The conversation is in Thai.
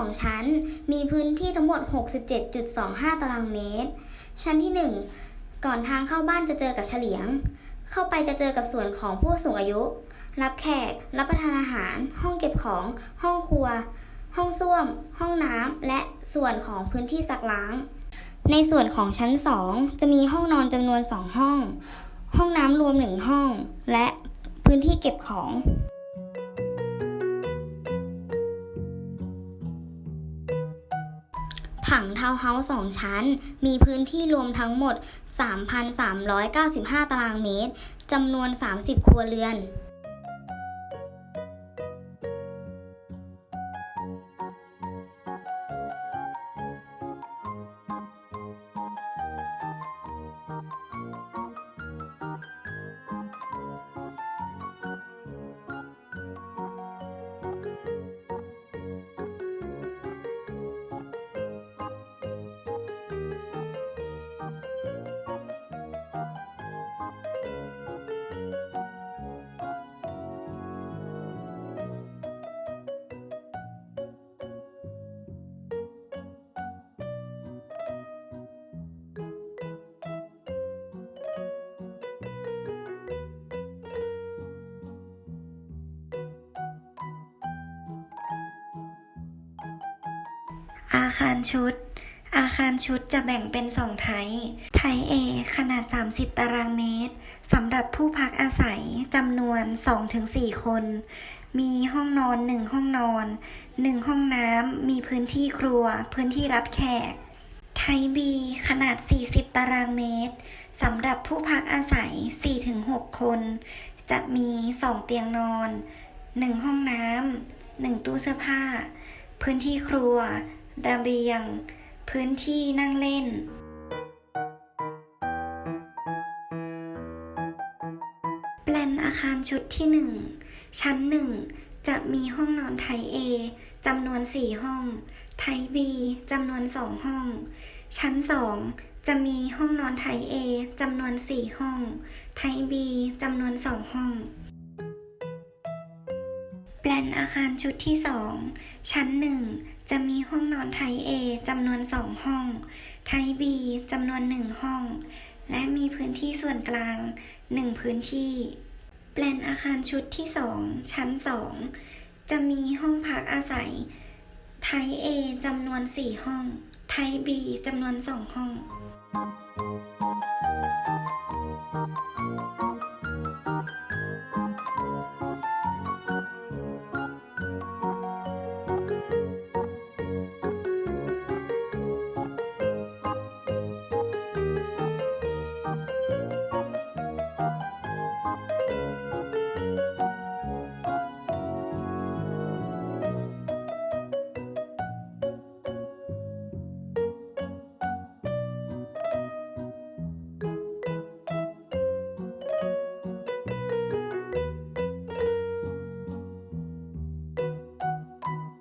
2 ชั้น มีพื้นที่ทั้งหมด 67.25 ตารางเมตร ชั้นที่ 1 ก่อนทางเข้าบ้านจะเจอกับเฉลียง เข้าไปจะเจอกับส่วนของผู้สูงอายุ รับแขก รับประทานอาหาร ห้องเก็บของ ห้องครัว ห้องส้วม ห้องน้ำ และส่วนของพื้นที่ซักล้าง ในส่วนของชั้น 2 จะมีห้องนอนจำนวน 2 ห้อง ห้องน้ำรวม 1 ห้อง และพื้นที่เก็บของ ผังทาวน์เฮาส์สองชั้น มีพื้นที่รวมทั้งหมด 3,395 ตารางเมตร จำนวน 30 ครัวเรือน อาคารชุด อาคารชุดจะแบ่งเป็น2ไทยไทย A ขนาด 30 ตารางเมตรสำหรับผู้พักอาศัยจำนวน 2-4 คน มีห้องนอน 1 ห้องนอน 1 ห้องน้ำ มีพื้นที่ครัว พื้นที่รับแขก ไทย B ขนาด 40 ตารางเมตรสำหรับผู้พักอาศัย 4-6 คน จะมี 2 เตียงนอน 1 ห้องน้ำ 1 ตู้เสื้อผ้า พื้นที่ครัว ระเบียง พื้นที่นั่งเล่น แปลนอาคารชุดที่ 1 ชั้น 1 จะมีห้องนอนไทย A จำนวน 4 ห้อง ไทย B จำนวน 2 ห้อง ชั้น 2 จะมีห้องนอนไทย A จำนวน 4 ห้อง ไทย B จำนวน 2 ห้อง ลนอาคารชุดที่ 2 ชั้น 1 จะมีห้องนอนไทย A จำนวน 2 ห้อง ไทย B จำนวน 1 ห้อง และมีพื้นที่ส่วนกลาง 1 พื้นที่ แปลนอาคารชุดที่ 2 ชั้น 2 จะมีห้องพักอาศัย ไทย A จำนวน 4 ห้อง ไทย B จำนวน 2 ห้อง